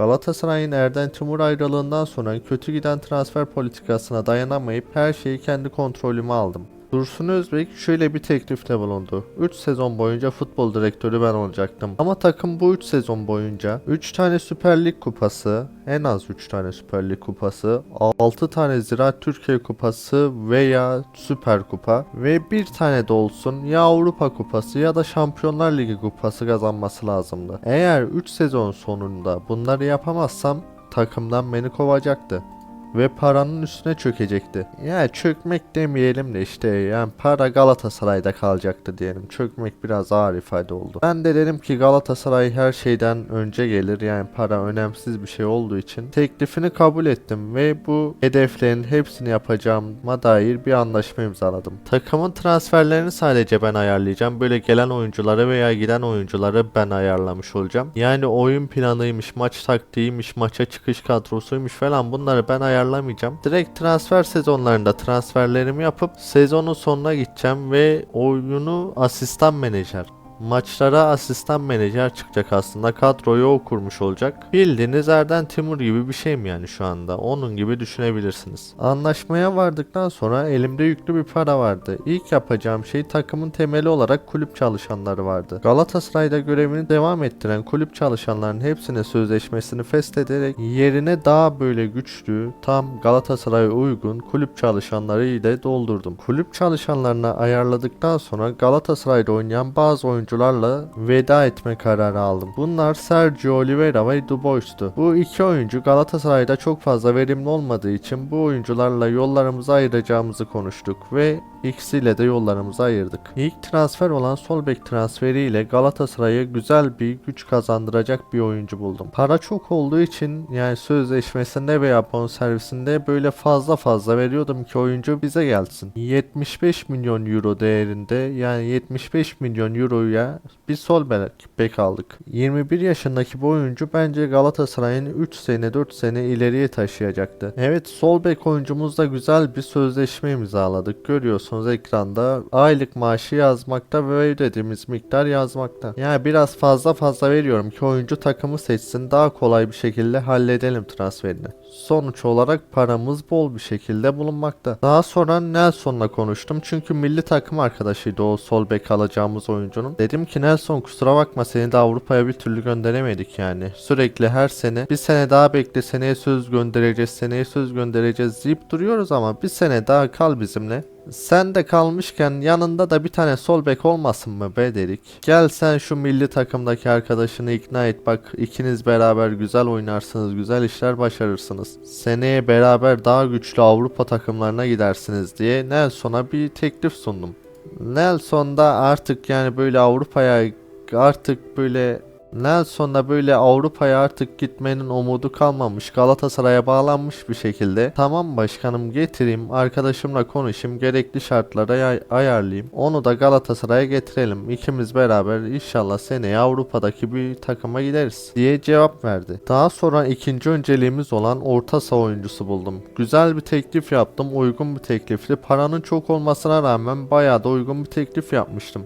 Galatasaray'ın Erden Timur ayrılığından sonra kötü giden transfer politikasına dayanamayıp her şeyi kendi kontrolüme aldım. Dursun Özbek şöyle bir teklifte bulundu. 3 sezon boyunca futbol direktörü ben olacaktım. Ama takım bu 3 sezon boyunca 3 tane Süper Lig kupası, en az 3 tane Süper Lig kupası, 6 tane Ziraat Türkiye kupası veya Süper Kupa ve bir tane de olsun ya Avrupa kupası ya da Şampiyonlar Ligi kupası kazanması lazımdı. Eğer 3 sezon sonunda bunları yapamazsam takımdan beni kovacaktı ve paranın üstüne çökecekti. Ya çökmek demeyelim de işte yani para Galatasaray'da kalacaktı diyelim. Çökmek biraz ağır ifade oldu. Ben de dedim ki Galatasaray her şeyden önce gelir yani para önemsiz bir şey olduğu için teklifini kabul ettim ve bu hedeflerin hepsini yapacağıma dair bir anlaşma imzaladım. Takımın transferlerini sadece ben ayarlayacağım. Böyle gelen oyuncuları veya giden oyuncuları ben ayarlamış olacağım. Yani oyun planıymış, maç taktiğiymiş, maça çıkış kadrosuymuş falan bunları ben ayarlamayacağım. Direkt transfer sezonlarında transferlerimi yapıp sezonun sonuna gideceğim ve oyunu asistan menajer Maçlara asistan menajer çıkacak aslında. Kadroyu o kurmuş olacak. Bildiğiniz Erden Timur gibi bir şey mi yani şu anda? Onun gibi düşünebilirsiniz. Anlaşmaya vardıktan sonra elimde yüklü bir para vardı. İlk yapacağım şey takımın temeli olarak kulüp çalışanları vardı. Galatasaray'da görevini devam ettiren kulüp çalışanların hepsine sözleşmesini feshederek yerine daha böyle güçlü, tam Galatasaray'a uygun kulüp çalışanları ile doldurdum. Kulüp çalışanlarına ayarladıktan sonra Galatasaray'da oynayan bazı oyuncularla veda etme kararı aldım. Bunlar Sergio Oliveira ve Dubois'tu. Bu iki oyuncu Galatasaray'da çok fazla verimli olmadığı için bu oyuncularla yollarımızı ayıracağımızı konuştuk ve ikisiyle de yollarımızı ayırdık. İlk transfer olan sol bek transferiyle Galatasaray'a güzel bir güç kazandıracak bir oyuncu buldum. Para çok olduğu için yani sözleşmesinde veya bonservisinde böyle fazla fazla veriyordum ki oyuncu bize gelsin. 75 milyon euro değerinde yani 75 milyon euroya bir sol bek, bek aldık. 21 yaşındaki bu oyuncu bence Galatasaray'ın 3 sene 4 sene ileriye taşıyacaktı. Evet sol bek oyuncumuzla güzel bir sözleşme imzaladık. Görüyorsunuz ekranda aylık maaşı yazmakta ve ödediğimiz miktar yazmakta. Yani biraz fazla fazla veriyorum ki oyuncu takımı seçsin daha kolay bir şekilde halledelim transferini. Sonuç olarak paramız bol bir şekilde bulunmakta. Daha sonra Nelson'la konuştum çünkü milli takım arkadaşıydı o sol bek alacağımız oyuncunun. Dedim ki Nelson kusura bakma seni de Avrupa'ya bir türlü gönderemedik yani. Sürekli her sene bir sene daha bekle seneye söz göndereceğiz seneye söz göndereceğiz deyip duruyoruz ama bir sene daha kal bizimle. Sen de kalmışken yanında da bir tane sol bek olmasın mı be dedik. Gel sen şu milli takımdaki arkadaşını ikna et bak ikiniz beraber güzel oynarsınız güzel işler başarırsınız. Seneye beraber daha güçlü Avrupa takımlarına gidersiniz diye Nelson'a bir teklif sundum. Nelson da artık yani böyle Avrupa'ya artık böyle Nelson da böyle Avrupa'ya artık gitmenin umudu kalmamış. Galatasaray'a bağlanmış bir şekilde. Tamam başkanım getireyim. Arkadaşımla konuşayım. Gerekli şartlara ay- ayarlayayım. Onu da Galatasaray'a getirelim. İkimiz beraber inşallah seneye Avrupa'daki bir takıma gideriz diye cevap verdi. Daha sonra ikinci önceliğimiz olan orta saha oyuncusu buldum. Güzel bir teklif yaptım. Uygun bir teklifti. Paranın çok olmasına rağmen bayağı da uygun bir teklif yapmıştım.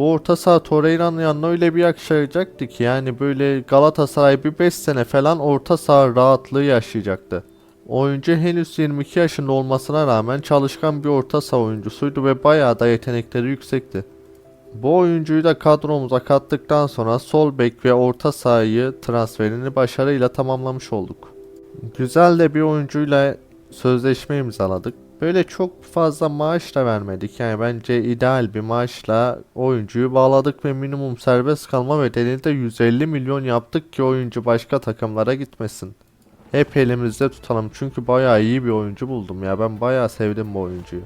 Bu orta saha Torreira'nın yanına öyle bir yakışacaktı ki yani böyle Galatasaray bir 5 sene falan orta saha rahatlığı yaşayacaktı. Oyuncu henüz 22 yaşında olmasına rağmen çalışkan bir orta saha oyuncusuydu ve bayağı da yetenekleri yüksekti. Bu oyuncuyu da kadromuza kattıktan sonra sol bek ve orta sahayı transferini başarıyla tamamlamış olduk. Güzel de bir oyuncuyla sözleşme imzaladık. Böyle çok fazla maaş da vermedik. Yani bence ideal bir maaşla oyuncuyu bağladık ve minimum serbest kalma bedelini de 150 milyon yaptık ki oyuncu başka takımlara gitmesin. Hep elimizde tutalım çünkü bayağı iyi bir oyuncu buldum ya. Ben bayağı sevdim bu oyuncuyu.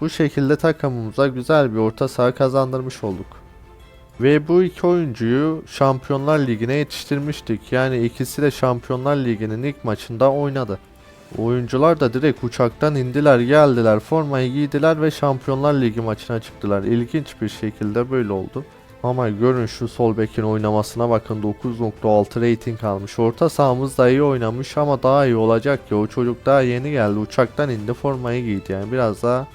Bu şekilde takımımıza güzel bir orta saha kazandırmış olduk. Ve bu iki oyuncuyu Şampiyonlar Ligi'ne yetiştirmiştik. Yani ikisi de Şampiyonlar Ligi'nin ilk maçında oynadı. Oyuncular da direkt uçaktan indiler geldiler formayı giydiler ve Şampiyonlar Ligi maçına çıktılar. İlginç bir şekilde böyle oldu. Ama görün şu sol bekin oynamasına bakın 9.6 rating almış. Orta sahamız da iyi oynamış ama daha iyi olacak ya. O çocuk daha yeni geldi. Uçaktan indi formayı giydi yani biraz daha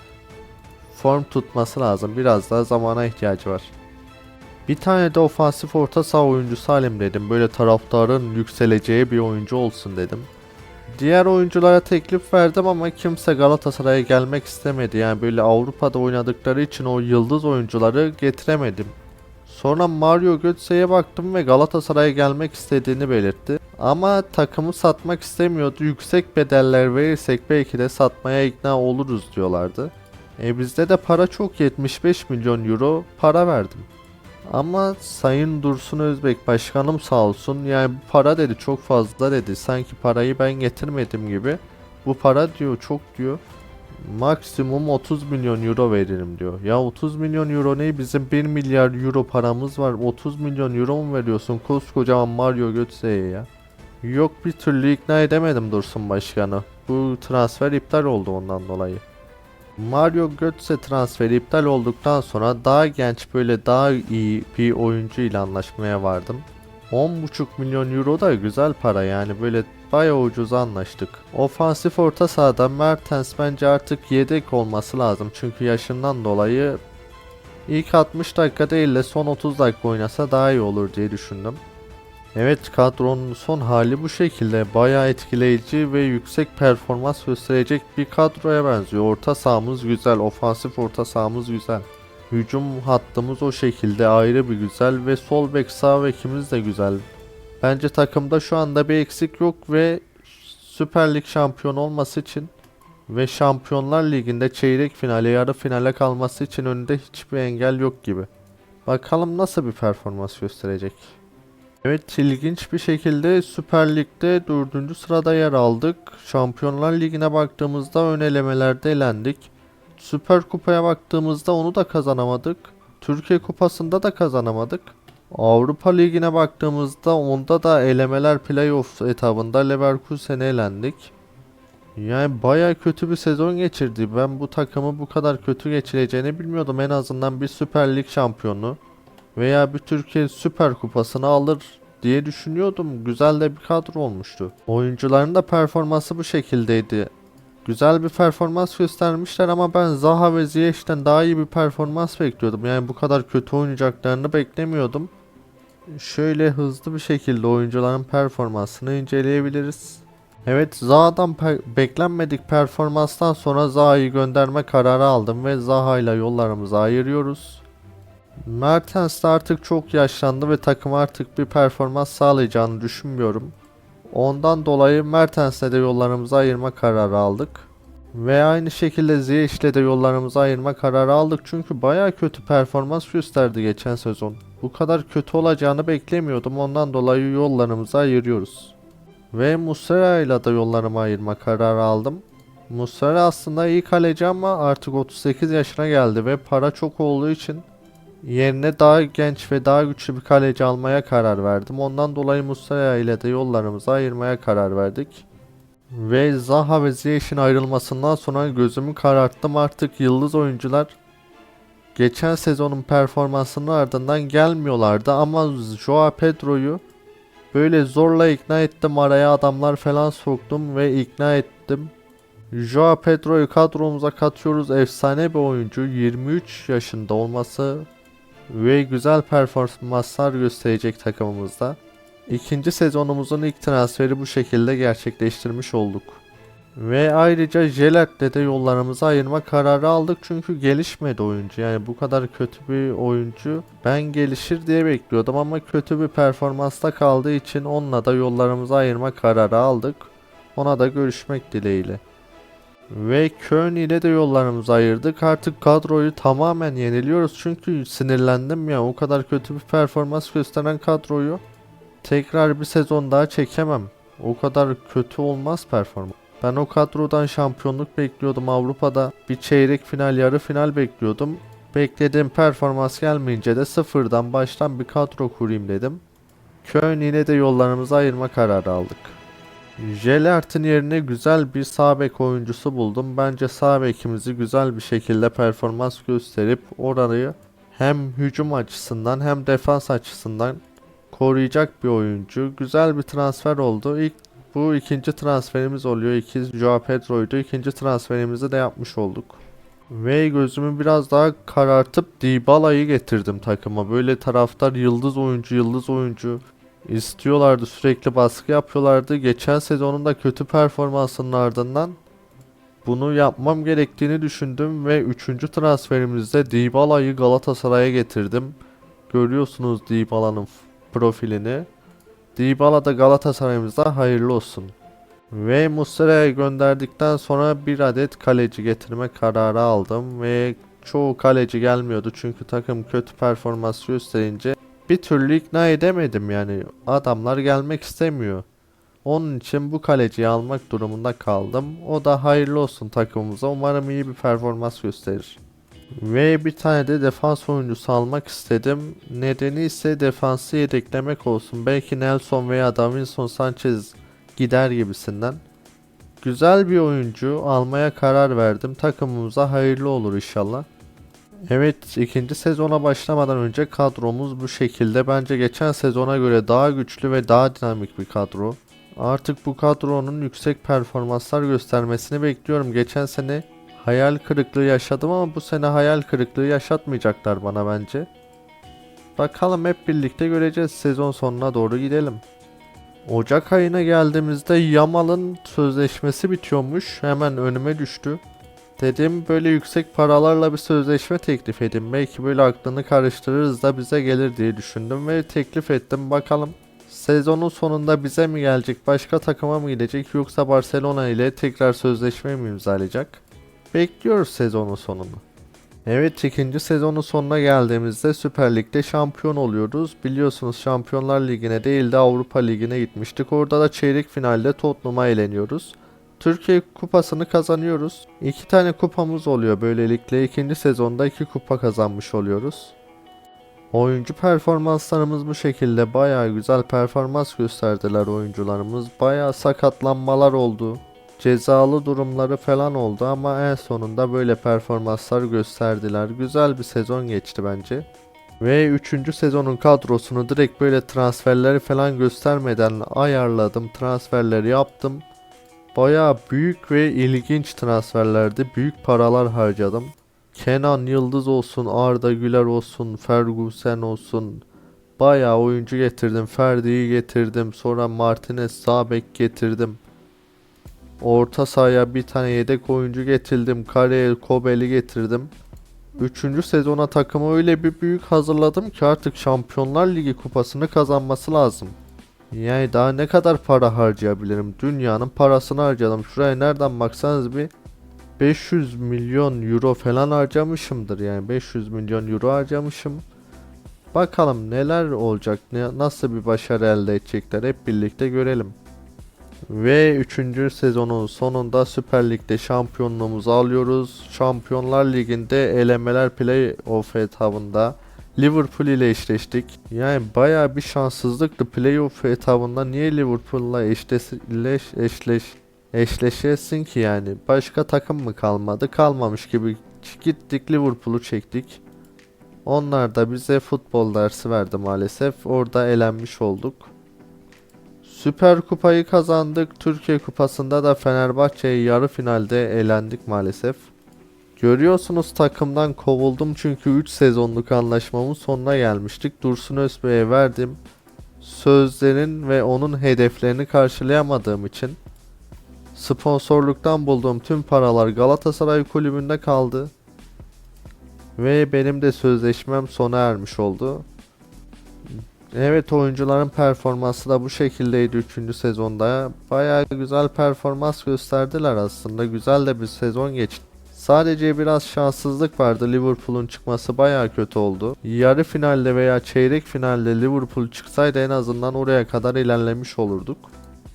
form tutması lazım. Biraz daha zamana ihtiyacı var. Bir tane de ofansif orta saha oyuncusu alayım dedim. Böyle taraftarın yükseleceği bir oyuncu olsun dedim. Diğer oyunculara teklif verdim ama kimse Galatasaray'a gelmek istemedi. Yani böyle Avrupa'da oynadıkları için o yıldız oyuncuları getiremedim. Sonra Mario Götze'ye baktım ve Galatasaray'a gelmek istediğini belirtti. Ama takımı satmak istemiyordu. Yüksek bedeller verirsek belki de satmaya ikna oluruz diyorlardı. E bizde de para çok 75 milyon euro para verdim. Ama Sayın Dursun Özbek başkanım sağ olsun yani para dedi çok fazla dedi. Sanki parayı ben getirmedim gibi. Bu para diyor çok diyor. Maksimum 30 milyon euro veririm diyor. Ya 30 milyon euro ne? Bizim 1 milyar euro paramız var. 30 milyon euro mu veriyorsun koskocaman Mario Götze'ye ya? Yok bir türlü ikna edemedim Dursun Başkanı. Bu transfer iptal oldu ondan dolayı. Mario Götze transferi iptal olduktan sonra daha genç böyle daha iyi bir oyuncu ile anlaşmaya vardım. 10,5 milyon euro da güzel para yani böyle bayağı ucuza anlaştık. Ofansif orta sahada Mertens bence artık yedek olması lazım çünkü yaşından dolayı ilk 60 dakika değil de son 30 dakika oynasa daha iyi olur diye düşündüm. Evet kadronun son hali bu şekilde bayağı etkileyici ve yüksek performans gösterecek bir kadroya benziyor. Orta sahamız güzel, ofansif orta sahamız güzel. Hücum hattımız o şekilde ayrı bir güzel ve sol bek sağ bekimiz de güzel. Bence takımda şu anda bir eksik yok ve Süper Lig şampiyonu olması için ve Şampiyonlar Ligi'nde çeyrek finale yarı finale kalması için önünde hiçbir engel yok gibi. Bakalım nasıl bir performans gösterecek. Evet ilginç bir şekilde Süper Lig'de 4. sırada yer aldık. Şampiyonlar Ligi'ne baktığımızda ön elemelerde elendik. Süper Kupa'ya baktığımızda onu da kazanamadık. Türkiye Kupası'nda da kazanamadık. Avrupa Ligi'ne baktığımızda onda da elemeler playoff etabında Leverkusen'e elendik. Yani baya kötü bir sezon geçirdi. Ben bu takımı bu kadar kötü geçireceğini bilmiyordum. En azından bir Süper Lig şampiyonu veya bir Türkiye Süper Kupası'nı alır diye düşünüyordum. Güzel de bir kadro olmuştu. Oyuncuların da performansı bu şekildeydi. Güzel bir performans göstermişler ama ben Zaha ve Ziyech'ten daha iyi bir performans bekliyordum. Yani bu kadar kötü oynayacaklarını beklemiyordum. Şöyle hızlı bir şekilde oyuncuların performansını inceleyebiliriz. Evet Zaha'dan pe- beklenmedik performanstan sonra Zaha'yı gönderme kararı aldım ve Zaha ile yollarımızı ayırıyoruz. Mertens de artık çok yaşlandı ve takım artık bir performans sağlayacağını düşünmüyorum. Ondan dolayı Mertens'le de yollarımızı ayırma kararı aldık. Ve aynı şekilde Ziyech'le de yollarımızı ayırma kararı aldık çünkü baya kötü performans gösterdi geçen sezon. Bu kadar kötü olacağını beklemiyordum ondan dolayı yollarımızı ayırıyoruz. Ve Muslera ile de yollarımı ayırma kararı aldım. Muslera aslında iyi kaleci ama artık 38 yaşına geldi ve para çok olduğu için Yerine daha genç ve daha güçlü bir kaleci almaya karar verdim. Ondan dolayı Muslera ile de yollarımızı ayırmaya karar verdik. Ve Zaha ve Ziyech'in ayrılmasından sonra gözümü kararttım artık yıldız oyuncular geçen sezonun performansının ardından gelmiyorlardı ama Joao Pedro'yu böyle zorla ikna ettim araya adamlar falan soktum ve ikna ettim. Joao Pedro'yu kadromuza katıyoruz efsane bir oyuncu 23 yaşında olması ve güzel performanslar gösterecek takımımızda. İkinci sezonumuzun ilk transferi bu şekilde gerçekleştirmiş olduk. Ve ayrıca Jelert'le de yollarımızı ayırma kararı aldık çünkü gelişmedi oyuncu. Yani bu kadar kötü bir oyuncu ben gelişir diye bekliyordum ama kötü bir performansta kaldığı için onunla da yollarımızı ayırma kararı aldık. Ona da görüşmek dileğiyle. Ve Köln ile de yollarımızı ayırdık. Artık kadroyu tamamen yeniliyoruz. Çünkü sinirlendim ya. O kadar kötü bir performans gösteren kadroyu tekrar bir sezon daha çekemem. O kadar kötü olmaz performans. Ben o kadrodan şampiyonluk bekliyordum Avrupa'da. Bir çeyrek final, yarı final bekliyordum. Beklediğim performans gelmeyince de sıfırdan baştan bir kadro kurayım dedim. Köln yine de yollarımızı ayırma kararı aldık. Jelert'in yerine güzel bir sağ bek oyuncusu buldum. Bence sağ bekimizi güzel bir şekilde performans gösterip orayı hem hücum açısından hem defans açısından koruyacak bir oyuncu. Güzel bir transfer oldu. İlk bu ikinci transferimiz oluyor. İkiz Joao Pedro'ydu. İkinci transferimizi de yapmış olduk. Ve gözümü biraz daha karartıp Dybala'yı getirdim takıma. Böyle taraftar yıldız oyuncu, yıldız oyuncu istiyorlardı. Sürekli baskı yapıyorlardı. Geçen sezonun da kötü performansının ardından bunu yapmam gerektiğini düşündüm ve 3. transferimizde Dybala'yı Galatasaray'a getirdim. Görüyorsunuz Dybala'nın profilini. Dybala da Galatasaray'ımıza hayırlı olsun. Ve Muslera'ya gönderdikten sonra bir adet kaleci getirme kararı aldım ve çoğu kaleci gelmiyordu çünkü takım kötü performans gösterince bir türlü ikna edemedim yani adamlar gelmek istemiyor. Onun için bu kaleciyi almak durumunda kaldım. O da hayırlı olsun takımımıza. Umarım iyi bir performans gösterir. Ve bir tane de defans oyuncusu almak istedim. Nedeni ise defansı yedeklemek olsun. Belki Nelson veya Davinson Sanchez gider gibisinden. Güzel bir oyuncu almaya karar verdim. Takımımıza hayırlı olur inşallah. Evet ikinci sezona başlamadan önce kadromuz bu şekilde. Bence geçen sezona göre daha güçlü ve daha dinamik bir kadro. Artık bu kadronun yüksek performanslar göstermesini bekliyorum. Geçen sene hayal kırıklığı yaşadım ama bu sene hayal kırıklığı yaşatmayacaklar bana bence. Bakalım hep birlikte göreceğiz. Sezon sonuna doğru gidelim. Ocak ayına geldiğimizde Yamal'ın sözleşmesi bitiyormuş. Hemen önüme düştü. Dedim böyle yüksek paralarla bir sözleşme teklif edin. Belki böyle aklını karıştırırız da bize gelir diye düşündüm ve teklif ettim. Bakalım sezonun sonunda bize mi gelecek, başka takıma mı gidecek yoksa Barcelona ile tekrar sözleşme mi imzalayacak? Bekliyoruz sezonun sonunu. Evet ikinci sezonun sonuna geldiğimizde Süper Lig'de şampiyon oluyoruz. Biliyorsunuz Şampiyonlar Ligi'ne değil de Avrupa Ligi'ne gitmiştik. Orada da çeyrek finalde Tottenham'a eğleniyoruz. Türkiye kupasını kazanıyoruz. İki tane kupamız oluyor böylelikle. ikinci sezonda iki kupa kazanmış oluyoruz. Oyuncu performanslarımız bu şekilde bayağı güzel performans gösterdiler oyuncularımız. Bayağı sakatlanmalar oldu. Cezalı durumları falan oldu ama en sonunda böyle performanslar gösterdiler. Güzel bir sezon geçti bence. Ve 3. sezonun kadrosunu direkt böyle transferleri falan göstermeden ayarladım. Transferleri yaptım. Bayağı büyük ve ilginç transferlerdi. Büyük paralar harcadım. Kenan Yıldız olsun, Arda Güler olsun, Ferguson olsun. Bayağı oyuncu getirdim. Ferdi'yi getirdim. Sonra Martinez sağ bek getirdim. Orta sahaya bir tane yedek oyuncu getirdim. Kareye Kobel'i getirdim. Üçüncü sezona takımı öyle bir büyük hazırladım ki artık Şampiyonlar Ligi kupasını kazanması lazım. Yani daha ne kadar para harcayabilirim? Dünyanın parasını harcadım. Şuraya nereden baksanız bir 500 milyon euro falan harcamışımdır yani 500 milyon euro harcamışım. Bakalım neler olacak, ne, nasıl bir başarı elde edecekler hep birlikte görelim. Ve 3. sezonun sonunda Süper Lig'de şampiyonluğumuzu alıyoruz. Şampiyonlar Ligi'nde elemeler playoff etabında Liverpool ile eşleştik. Yani baya bir şanssızlıktı playoff etabında niye Liverpool'la eşleş, eşleş, eşleşesin ki yani. Başka takım mı kalmadı? Kalmamış gibi gittik Liverpool'u çektik. Onlar da bize futbol dersi verdi maalesef. Orada elenmiş olduk. Süper Kupayı kazandık. Türkiye Kupası'nda da Fenerbahçe'ye yarı finalde elendik maalesef. Görüyorsunuz takımdan kovuldum çünkü 3 sezonluk anlaşmamın sonuna gelmiştik. Dursun Özbey'e verdim. Sözlerin ve onun hedeflerini karşılayamadığım için sponsorluktan bulduğum tüm paralar Galatasaray kulübünde kaldı. Ve benim de sözleşmem sona ermiş oldu. Evet oyuncuların performansı da bu şekildeydi 3. sezonda. Bayağı güzel performans gösterdiler aslında. Güzel de bir sezon geçti. Sadece biraz şanssızlık vardı. Liverpool'un çıkması bayağı kötü oldu. Yarı finalde veya çeyrek finalde Liverpool çıksaydı en azından oraya kadar ilerlemiş olurduk.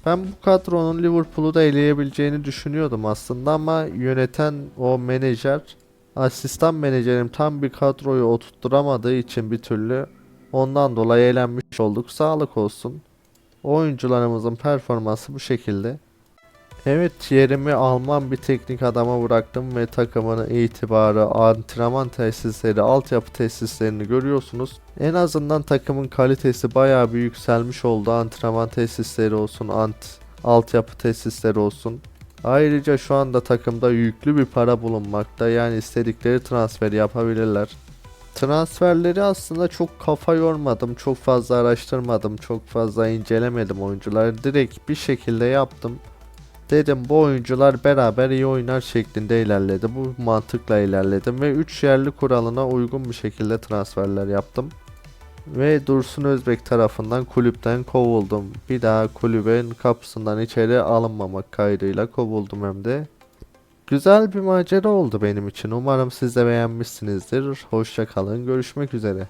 Ben bu kadronun Liverpool'u da eleyebileceğini düşünüyordum aslında ama yöneten o menajer asistan menajerim tam bir kadroyu oturtturamadığı için bir türlü ondan dolayı eğlenmiş olduk. Sağlık olsun. Oyuncularımızın performansı bu şekilde. Evet yerimi Alman bir teknik adama bıraktım ve takımın itibarı, antrenman tesisleri, altyapı tesislerini görüyorsunuz. En azından takımın kalitesi bayağı bir yükselmiş oldu. Antrenman tesisleri olsun, ant altyapı tesisleri olsun. Ayrıca şu anda takımda yüklü bir para bulunmakta yani istedikleri transferi yapabilirler. Transferleri aslında çok kafa yormadım, çok fazla araştırmadım, çok fazla incelemedim oyuncuları. Direkt bir şekilde yaptım. Dedim bu oyuncular beraber iyi oynar şeklinde ilerledi. Bu mantıkla ilerledim ve 3 yerli kuralına uygun bir şekilde transferler yaptım. Ve Dursun Özbek tarafından kulüpten kovuldum. Bir daha kulübün kapısından içeri alınmamak kaydıyla kovuldum hem de. Güzel bir macera oldu benim için. Umarım siz de beğenmişsinizdir. Hoşça kalın. Görüşmek üzere.